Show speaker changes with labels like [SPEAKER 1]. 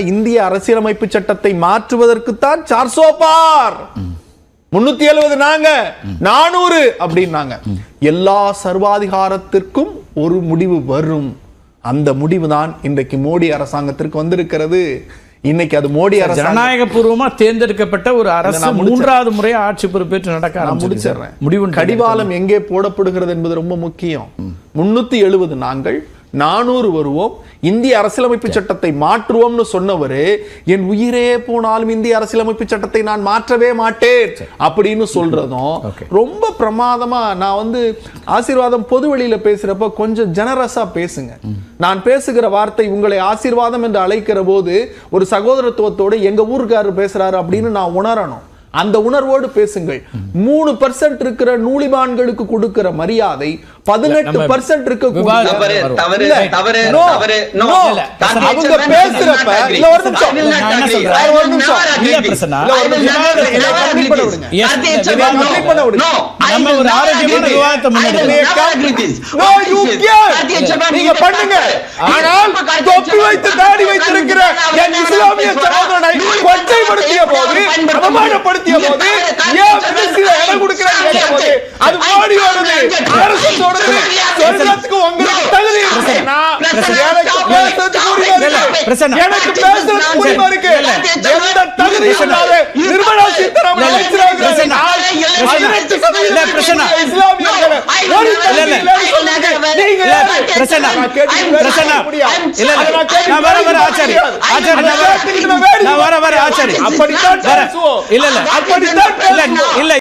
[SPEAKER 1] இந்திய அரசியலமைப்பு சட்டத்தை மாற்றுவதற்குத்தான் சார்சோ பார் முன்னூத்தி எழுபது நாங்க நானூறு அப்படின்னாங்க. எல்லா சர்வாதிகாரத்திற்கும் ஒரு முடிவு வரும். அந்த முடிவு தான் இன்றைக்கு மோடி அரசாங்கத்திற்கு வந்திருக்கிறது. இன்னைக்கு அது மோடி அரசாங்கம்
[SPEAKER 2] ஜனநாயக பூர்வமா தேர்ந்தெடுக்கப்பட்ட ஒரு அரசு. மூன்றாவது முறை ஆட்சி பொறுப்பேற்று நடக்க
[SPEAKER 1] நான். முடிச்சிடுறேன்
[SPEAKER 2] முடிவு
[SPEAKER 1] கடிவாளம் எங்கே போடப்படுகிறது என்பது ரொம்ப முக்கியம். முன்னூத்தி எழுபது நாங்கள் நானூறு வருவோம். இந்திய அரசியலமைப்பு சட்டத்தை மாற்றுவோம்னு சொன்னவரு என் உயிரே போனாலும் இந்திய அரசியலமைப்பு சட்டத்தை நான் மாற்றவே மாட்டேன். அப்படின்னு சொல்றதும். ரொம்ப பிரமாதமா நான் வந்து ஆசீர்வாதம் பொது வெளியில பேசுறப்ப கொஞ்சம் ஜெனரஸா பேசுங்க. நான் பேசுகிற வார்த்தை உங்களை ஆசீர்வாதம் என்று அழைக்கிற போது ஒரு சகோதரத்துவத்தோட எங்க ஊருக்காரர் பேசுறாரு அப்படின்னு நான் உணரணும். அந்த உணர்வோடு பேசுங்கள். மூணு பர்சன்ட் இருக்கிற நூலிமான்களுக்கு கொடுக்கிற மரியாதை பதினெட்டு பர்சன்ட் இருக்க பண்ணுங்க. ஆனால்.
[SPEAKER 3] தொப்பி
[SPEAKER 1] வைத்து தாடி வைத்திருக்கிற என் இஸ்லாமிய கொச்சைப்படுத்திய போது அவமானப்படுத்திய போது ஏன் இடம் கொடுக்கிறேன்னு கேட்கும்போது அது மோடியோடது அரசோடது சொர்க்கத்துக்கு உங்களுக்கு தகுதி எனக்கு பேசுறதுக்கு உரிமை இருக்கு. எனக்கு பேசுறதுக்கு உரிமை இருக்கு. எந்த தகுதி இல்லாத நிர்மலா சீதாராமன்
[SPEAKER 2] இல்ல,
[SPEAKER 1] அமைச்சராக
[SPEAKER 2] பிரசன்னா.
[SPEAKER 1] பதினெட்டு சதவீதம்
[SPEAKER 2] இல்ல, பிரசன்னா.
[SPEAKER 1] இஸ்லாமியர்களை ஒரு
[SPEAKER 2] இல்ல, இல்ல.
[SPEAKER 1] தகுதி இல்லைன்னு சொல்லுங்க. நீங்க
[SPEAKER 2] இல்ல? பிரசன்னா. பிரசன்னா. இல்ல,
[SPEAKER 1] நான்
[SPEAKER 2] வர, வர, ஆச்சாரி. ஆச்சாரி, நான் வர. நான் வர, வர.
[SPEAKER 1] அப்படித்தான்.
[SPEAKER 2] இல்ல, இல்ல.
[SPEAKER 1] அப்படித்தான்.
[SPEAKER 2] இல்ல